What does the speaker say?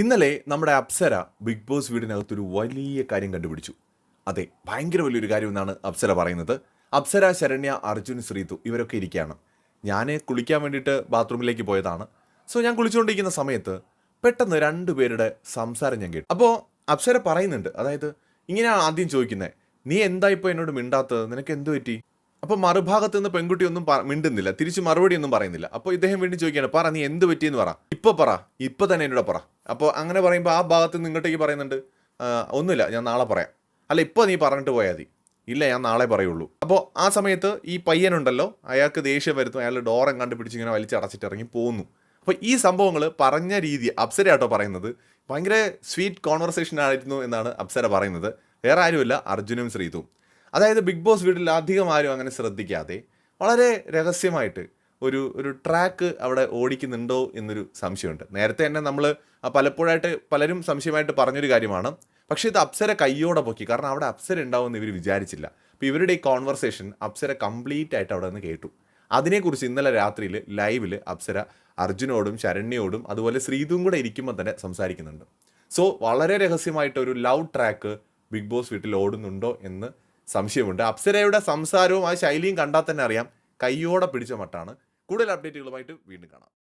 ഇന്നലെ നമ്മുടെ Apsara big boss വീടിനകത്തൊരു വലിയ കാര്യം കണ്ടുപിടിച്ചു. അതെ ഭയങ്കര വലിയൊരു കാര്യം എന്നാണ് അപ്സര പറയുന്നത്. അപ്സര ശരണ്യ അർജുൻ ശ്രീതു ഇവരൊക്കെ ഇരിക്കുകയാണ്. ഞാൻ കുളിക്കാൻ വേണ്ടിയിട്ട് ബാത്റൂമിലേക്ക് പോയതാണ്. സോ ഞാൻ കുളിച്ചുകൊണ്ടിരിക്കുന്ന സമയത്ത് പെട്ടെന്ന് രണ്ടുപേരുടെ സംസാരം ഞാൻ കേട്ടു. അപ്പോൾ അപ്സര പറയുന്നുണ്ട് അതായത് ഇങ്ങനെയാണ് ആദ്യം ചോദിക്കുന്നത് നീ എന്താ ഇപ്പോൾ എന്നോട് മിണ്ടാത്തത്? നിനക്ക് എന്ത് പറ്റി? അപ്പോൾ മറുഭാഗത്ത് നിന്ന് പെൺകുട്ടി ഒന്നും മിണ്ടുന്നില്ല. തിരിച്ച് മറുപടി ഒന്നും പറയുന്നില്ല. അപ്പോൾ ഇദ്ദേഹം വീണ്ടും ചോദിക്കുകയാണ് പറ നീ എന്ത് പറ്റിയെന്ന് പറ. ഇപ്പോൾ പറ ഇപ്പോൾ തന്നെ എന്നോട് പറ. അപ്പോൾ അങ്ങനെ പറയുമ്പോൾ ആ ഭാഗത്ത് നിന്ന് ഇങ്ങോട്ടേക്ക് പറയുന്നുണ്ട് "ആ, ഒന്നുമില്ല ഞാൻ നാളെ പറയാം. അല്ല ഇപ്പോൾ നീ പറഞ്ഞിട്ട് പോയാൽ മതി. ഇല്ല ഞാൻ നാളെ പറയുള്ളൂ. അപ്പോൾ ആ സമയത്ത് ഈ പയ്യനുണ്ടല്ലോ അയാൾക്ക് ദേഷ്യം വരുന്നു അയാൾ ഡോറം കണ്ടുപിടിച്ച് ഇങ്ങനെ വലിച്ചടച്ചിട്ട് ഇറങ്ങി പോകുന്നു അപ്പോൾ ഈ സംഭവങ്ങൾ പറഞ്ഞ രീതി അപ്സര ആട്ടോ പറയുന്നത്. ഭയങ്കര സ്വീറ്റ് കോൺവെർസേഷൻ ആയിരുന്നു എന്നാണ് അപ്സര പറയുന്നത്. വേറെ ആരുമില്ല അർജുനും ശ്രീതും. അതായത് ബിഗ് ബോസ് വീട്ടിൽ അധികം ആരും അങ്ങനെ ശ്രദ്ധിക്കാതെ വളരെ രഹസ്യമായിട്ട് ഒരു ഒരു ട്രാക്ക് അവിടെ ഓടിക്കുന്നുണ്ടോ എന്നൊരു സംശയമുണ്ട്. നേരത്തെ തന്നെ നമ്മൾ പലപ്പോഴായിട്ട് പലരും സംശയമായിട്ട് പറഞ്ഞൊരു കാര്യമാണ്. പക്ഷേ ഇത് അപ്സര കയ്യോടെ പൊക്കി. കാരണം അവിടെ അപ്സര ഉണ്ടാവുമെന്ന് ഇവർ വിചാരിച്ചില്ല. അപ്പോൾ ഇവരുടെ ഈ കോൺവെർസേഷൻ അപ്സര കംപ്ലീറ്റ് ആയിട്ട് അവിടെ നിന്ന് കേട്ടു. അതിനെക്കുറിച്ച് ഇന്നലെ രാത്രിയിൽ ലൈവിൽ അപ്സര അർജുനോടും ശരണ്യോടും അതുപോലെ ശ്രീതും കൂടെ ഇരിക്കുമ്പോൾ തന്നെ സംസാരിക്കുന്നുണ്ട്. സോ വളരെ രഹസ്യമായിട്ട് ഒരു ലവ് ട്രാക്ക് ബിഗ് ബോസ് വീട്ടിൽ ഓടുന്നുണ്ടോ എന്ന് സംശയമുണ്ട്. അപ്സരയുടെ സംസാരവും ആ ശൈലിയും കണ്ടാൽ തന്നെ അറിയാം. കയ്യോടെ പിടിച്ച മട്ടാണ് കൂടുതൽ അപ്ഡേറ്റുകളുമായിട്ട് വീണ്ടും കാണാം.